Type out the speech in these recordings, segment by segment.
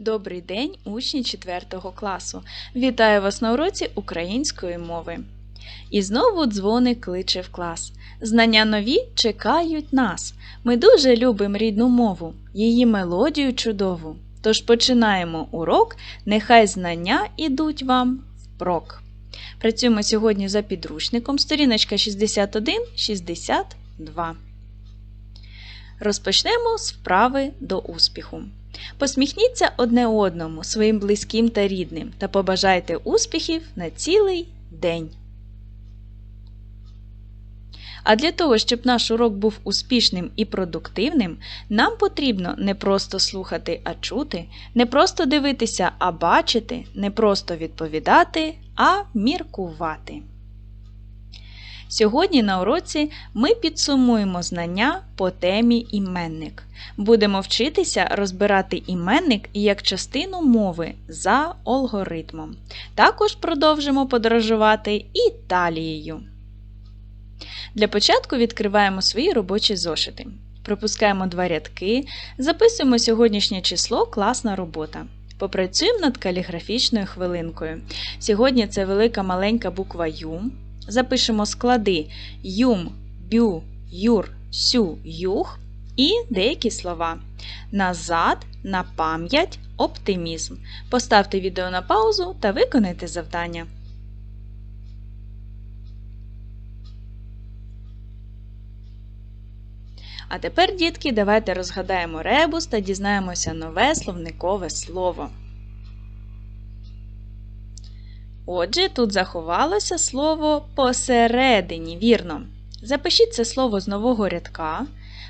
Добрий день, учні 4 класу! Вітаю вас на уроці української мови. І знову дзвоник кличе в клас. Знання нові чекають нас. Ми дуже любимо рідну мову, її мелодію чудову. Тож починаємо урок, нехай знання ідуть вам впрок. Працюємо сьогодні за підручником, сторіночка 61-62. Розпочнемо з вправи до успіху. Посміхніться одне одному, своїм близьким та рідним, та побажайте успіхів на цілий день. А для того, щоб наш урок був успішним і продуктивним, нам потрібно не просто слухати, а чути, не просто дивитися, а бачити, не просто відповідати, а міркувати. Сьогодні на уроці ми підсумуємо знання по темі іменник. Будемо вчитися розбирати іменник як частину мови за алгоритмом. Також продовжимо подорожувати Італією. Для початку відкриваємо свої робочі зошити. Пропускаємо два рядки, записуємо сьогоднішнє число класна робота. Попрацюємо над каліграфічною хвилинкою. Сьогодні це велика маленька буква Ю. Запишемо склади Юм, Бю, Юр, Сю, Юх і деякі слова. Назад, на пам'ять, оптимізм. Поставте відео на паузу та виконайте завдання. А тепер, дітки, давайте розгадаємо ребус та дізнаємося нове словникове слово. Отже, тут заховалося слово посередині, вірно. Запишіть це слово з нового рядка,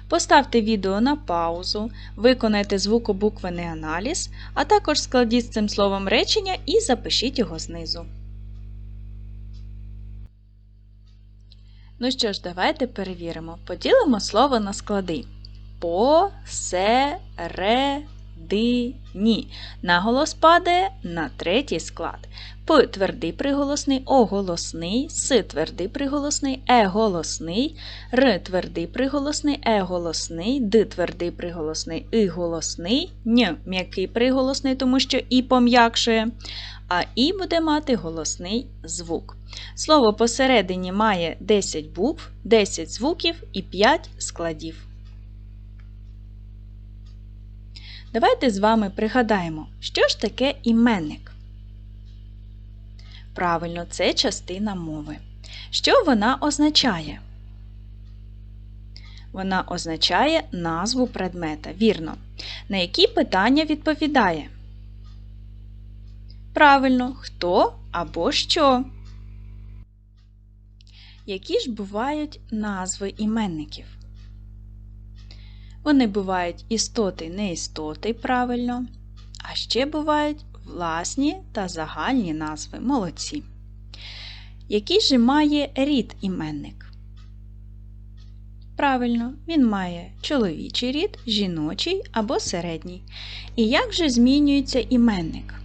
поставте відео на паузу, виконайте звукобуквений аналіз, а також складіть з цим словом речення і запишіть його знизу. Ну що ж, давайте перевіримо. Поділимо слово на склади. Посередині. Наголос падає на третій склад. П твердий приголосний, О голосний, С твердий приголосний, Е голосний, Р твердий приголосний, Е голосний, Д твердий приголосний, И голосний, Н м'який приголосний, тому що І пом'якшує, а І буде мати голосний звук. Слово посередині має 10 букв, 10 звуків і 5 складів. Давайте з вами пригадаємо, що ж таке іменник. Правильно, це частина мови. Що вона означає? Вона означає назву предмета. Вірно. На які питання відповідає? Правильно, хто або що. Які ж бувають назви іменників? Вони бувають істоти, неістоти, правильно, а ще бувають власні та загальні назви молодці. Який же має рід іменник? Правильно, він має чоловічий рід, жіночий або середній. І як же змінюється іменник?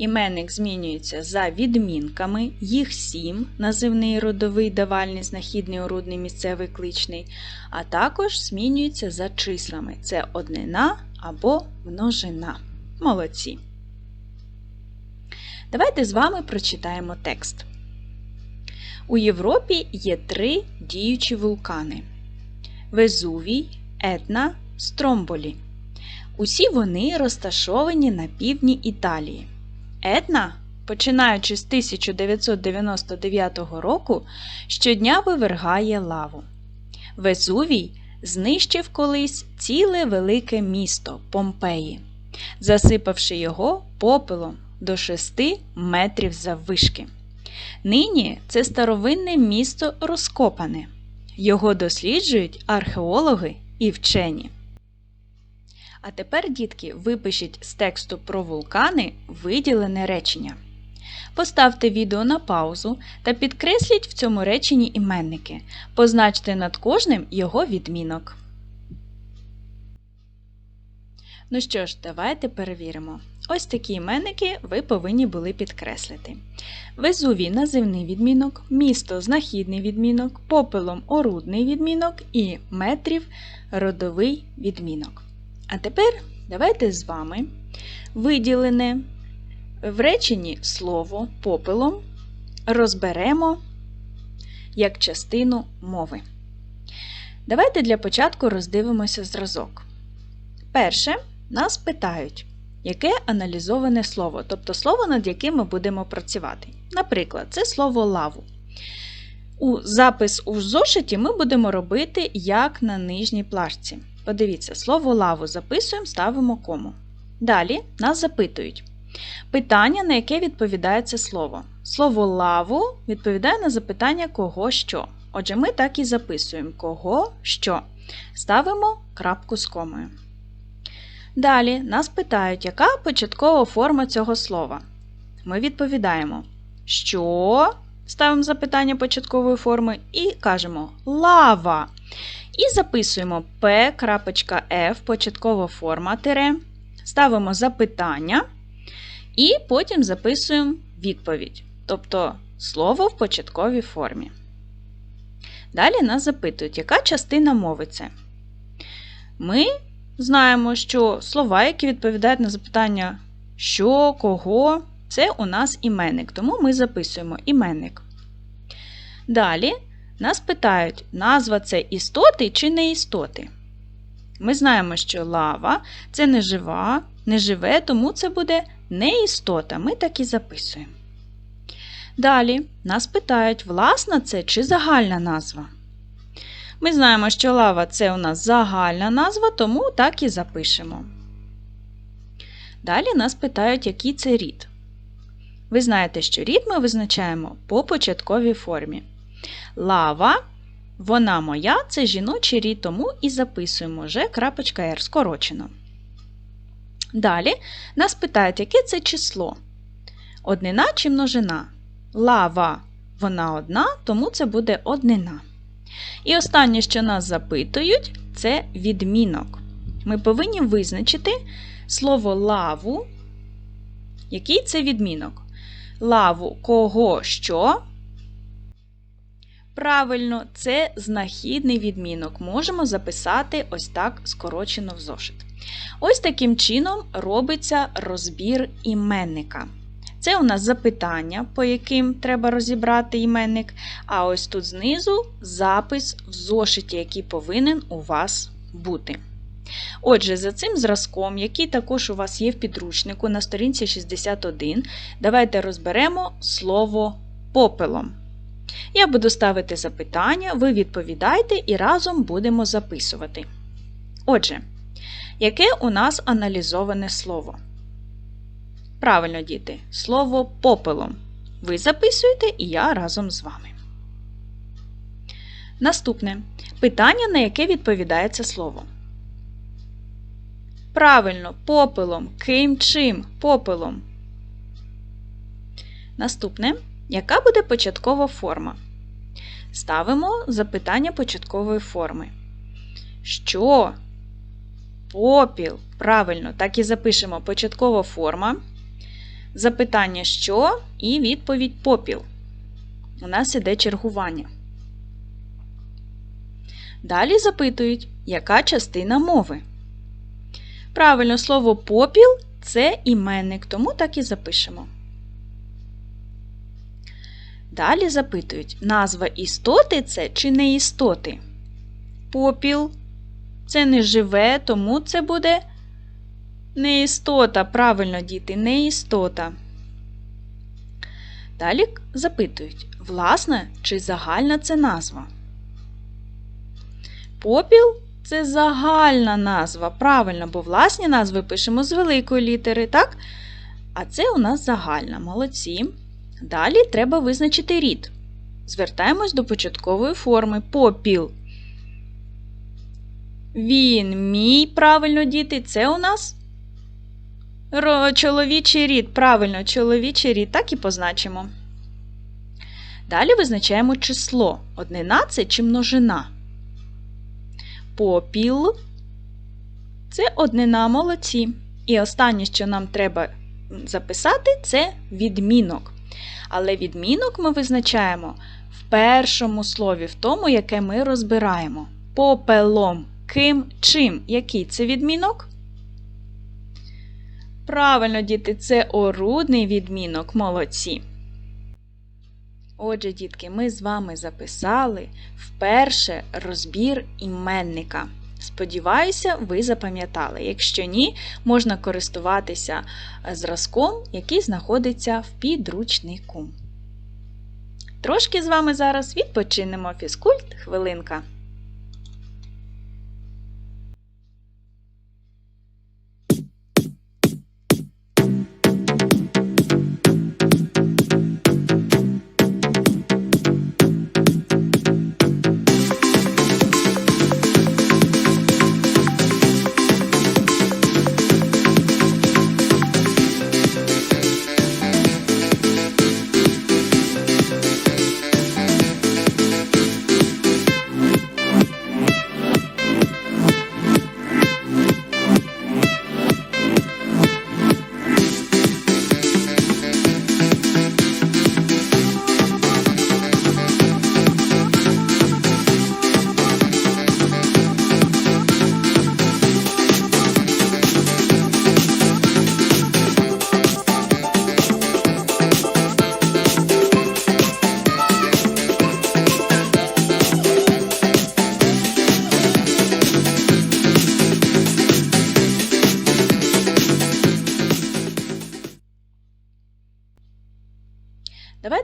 Іменник змінюється за відмінками, їх сім називний родовий, давальний, знахідний, орудний, місцевий кличний, а також змінюється за числами це однина або множина. Молодці. Давайте з вами прочитаємо текст. У Європі є три діючі вулкани: Везувій, Етна, Стромболі. Усі вони розташовані на півдні Італії. Етна, починаючи з 1999 року, щодня вивергає лаву. Везувій знищив колись ціле велике місто Помпеї, засипавши його попелом до 6 метрів заввишки. Нині це старовинне місто розкопане. Його досліджують археологи і вчені. А тепер, дітки, випишіть з тексту про вулкани виділене речення. Поставте відео на паузу та підкресліть в цьому реченні іменники. Позначте над кожним його відмінок. Ну що ж, давайте перевіримо. Ось такі іменники ви повинні були підкреслити. Везувій називний відмінок, місто знахідний відмінок, попелом орудний відмінок і метрів родовий відмінок. А тепер Давайте з вами виділене в реченні слово попелом розберемо як частину мови. Давайте для початку роздивимося зразок. Перше, нас питають, яке аналізоване слово, тобто слово, над яким ми будемо працювати. Наприклад, це слово лаву. У запис у зошиті ми будемо робити як на нижній плашці. Подивіться, слово лаву записуємо, ставимо кому. Далі нас запитують. Питання, на яке відповідає це слово. Слово лаву відповідає на запитання кого що. Отже, ми так і записуємо кого що. Ставимо крапку з комою. Далі нас питають, яка початкова форма цього слова. Ми відповідаємо, що ставимо запитання початкової форми і кажемо лава. І записуємо P.F початкова форма тире, ставимо запитання і потім записуємо відповідь, тобто слово в початковій формі. Далі нас запитують, яка частина мови це? Ми знаємо, що слова, які відповідають на запитання що, кого, це у нас іменник, тому ми записуємо іменник. Далі нас питають, назва це істоти чи не істоти. Ми знаємо, що лава це не жива, не живе, тому це буде не істота. Ми так і записуємо. Далі нас питають, власна це чи загальна назва. Ми знаємо, що лава це у нас загальна назва, тому так і запишемо. Далі нас питають, який це рід. Ви знаєте, що рід ми визначаємо по початковій формі. Лава, вона моя це жіночий рід, тому і записуємо R скорочено. Далі нас питають, яке це число? Однина чи множина? Лава, вона одна, тому це буде однина. І останнє, що нас запитують, це відмінок. Ми повинні визначити слово лаву. Який це відмінок? Лаву кого що? Правильно, це знахідний відмінок. Можемо записати ось так скорочено в зошит. Ось таким чином робиться розбір іменника. Це у нас запитання, по яким треба розібрати іменник. А ось тут знизу запис в зошиті, який повинен у вас бути. Отже, за цим зразком, який також у вас є в підручнику на сторінці 61, давайте розберемо слово попелом. Я буду ставити запитання, ви відповідайте і разом будемо записувати. Отже, яке у нас аналізоване слово? Правильно, діти, слово попелом. Ви записуєте і я разом з вами. Наступне питання, на яке відповідає це слово. Правильно, попелом. Ким чим? Попелом. Наступне. Яка буде початкова форма? Ставимо запитання початкової форми. Що? Попіл. Правильно, так і запишемо початкова форма. Запитання що і відповідь попіл. У нас іде чергування. Далі запитують, яка частина мови. Правильно, слово попіл це іменник, тому так і запишемо. Далі запитують, назва істоти це чи не істоти? Попіл це не живе, тому це буде не істота. Правильно, діти, не істота. Далі запитують, власна чи загальна це назва? Попіл це загальна назва. Правильно, бо власні назви пишемо з великої літери, так? А це у нас загальна. Молодці. Далі треба визначити рід. Звертаємось до початкової форми попіл. Він, мій, правильно, діти, це у нас чоловічий рід. Правильно, чоловічий рід, так і позначимо. Далі визначаємо число. Однина це чи множина. Попіл це однина молодці. І останнє, що нам треба записати, це відмінок. Але відмінок ми визначаємо в першому слові, в тому, яке ми розбираємо. Попелом. Ким чим? Який це відмінок? Правильно, діти, це орудний відмінок, молодці. Отже, дітки, ми з вами записали вперше розбір іменника. Сподіваюся, ви запам'ятали. Якщо ні, можна користуватися зразком, який знаходиться в підручнику. Трошки з вами зараз відпочинемо фізкульт хвилинка.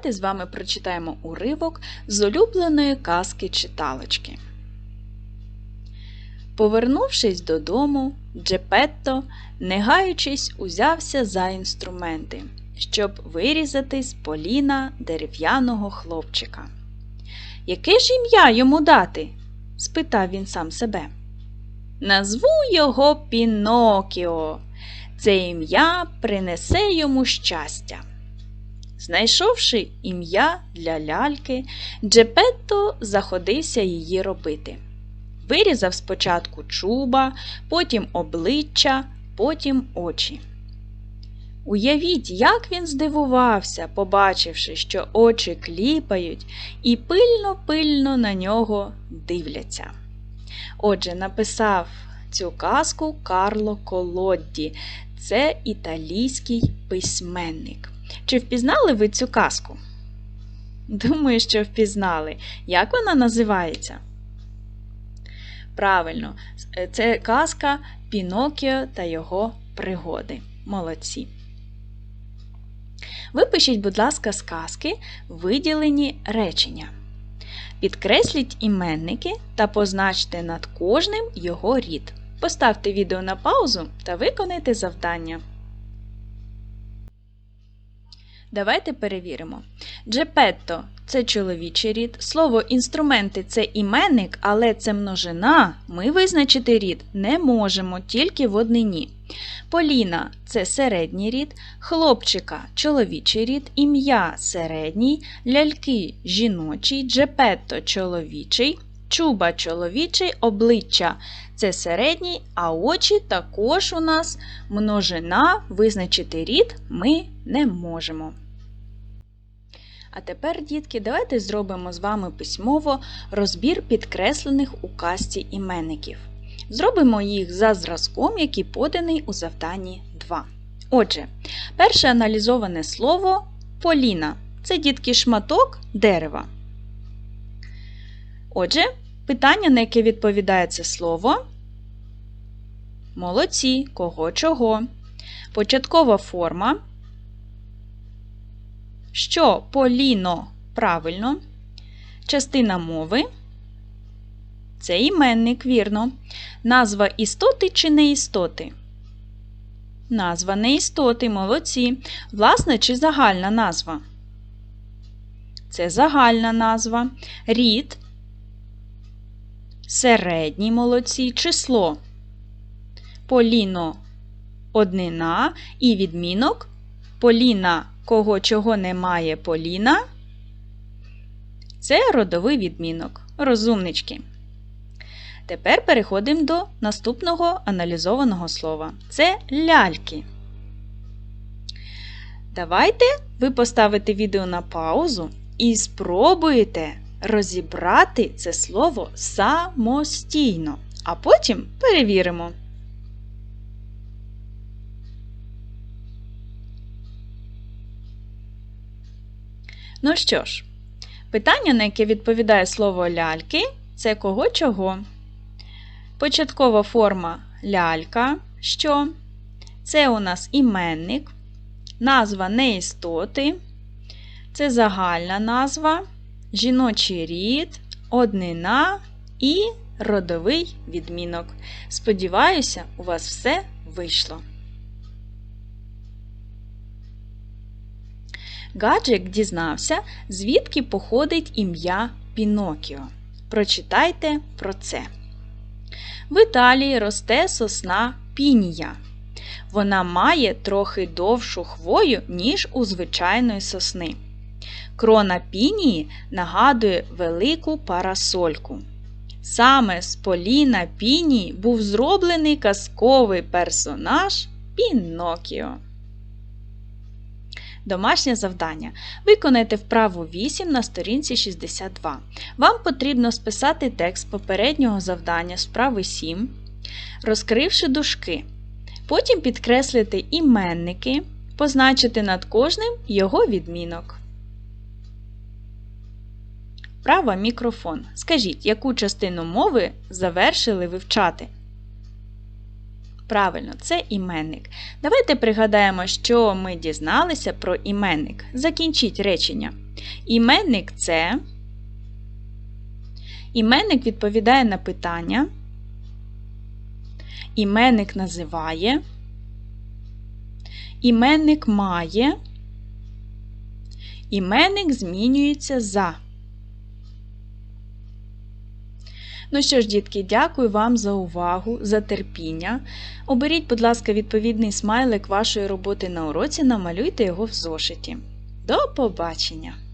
Давайте з вами прочитаємо уривок з улюбленої казки читалочки. Повернувшись додому, Джепетто, не гаючись, узявся за інструменти, щоб вирізати з поліна дерев'яного хлопчика. Яке ж ім'я йому дати? спитав він сам себе. Назву його Пінокіо. Це ім'я принесе йому щастя. Знайшовши ім'я для ляльки, Джепетто заходився її робити. Вирізав спочатку чуба, потім обличчя, потім очі. Уявіть, як він здивувався, побачивши, що очі кліпають і пильно-пильно на нього дивляться. Отже, написав цю казку Карло Колодді, це італійський письменник. Чи впізнали ви цю казку? Думаю, що впізнали. Як вона називається? Правильно, це казка Пінокіо та його пригоди. Молодці. Випишіть, будь ласка, з казки виділені речення. Підкресліть іменники та позначте над кожним його рід. Поставте відео на паузу та виконайте завдання. Давайте перевіримо. Джепетто це чоловічий рід. Слово інструменти це іменник, але це множина. Ми визначити рід не можемо тільки в однині. Поліна це середній рід, хлопчика чоловічий рід, ім'я середній, ляльки жіночий, джепетто чоловічий, чуба чоловічий, обличчя це середній, а очі також у нас множина, визначити рід ми не можемо. А тепер, дітки, давайте зробимо з вами письмово розбір підкреслених у касті іменників. Зробимо їх за зразком, який поданий у завданні 2. Отже, перше аналізоване слово поліна. Це дітки шматок дерева. Отже, питання, на яке відповідає це слово. Молодці, кого чого. Початкова форма що поліно правильно, частина мови це іменник, вірно. Назва істоти чи неістоти? Назва неістоти, молодці. Власна чи загальна назва? Це загальна назва. Рід, середній молодці, число. Поліно однина і відмінок Поліна кого чого немає Поліна. Це родовий відмінок. Розумнички. Тепер переходимо до наступного аналізованого слова. Це ляльки. Давайте ви поставите відео на паузу і спробуєте розібрати це слово самостійно, а потім перевіримо. Ну що ж, питання, на яке відповідає слово ляльки, це кого чого. Початкова форма лялька, що це у нас іменник, назва неістоти, це загальна назва жіночий рід, однина і родовий відмінок. Сподіваюся, у вас все вийшло. Гаджик дізнався, звідки походить ім'я Пінокіо. Прочитайте про це. В Італії росте сосна пінія. Вона має трохи довшу хвою, ніж у звичайної сосни. Крона пінії нагадує велику парасольку. Саме з поліна пінії був зроблений казковий персонаж Пінокіо. Домашнє завдання. Виконайте вправу 8 на сторінці 62. Вам потрібно списати текст попереднього завдання з вправи 7, розкривши дужки. Потім підкреслити іменники, позначити над кожним його відмінок. Права мікрофон. Скажіть, яку частину мови завершили вивчати? Правильно, це іменник. Давайте пригадаємо, що ми дізналися про іменник. Закінчіть речення. Іменник це. Іменник відповідає на питання. Іменник називає. Іменник має. Іменник змінюється за. Ну що ж, дітки, дякую вам за увагу, за терпіння. Оберіть, будь ласка, відповідний смайлик вашої роботи на уроці, намалюйте його в зошиті. До побачення!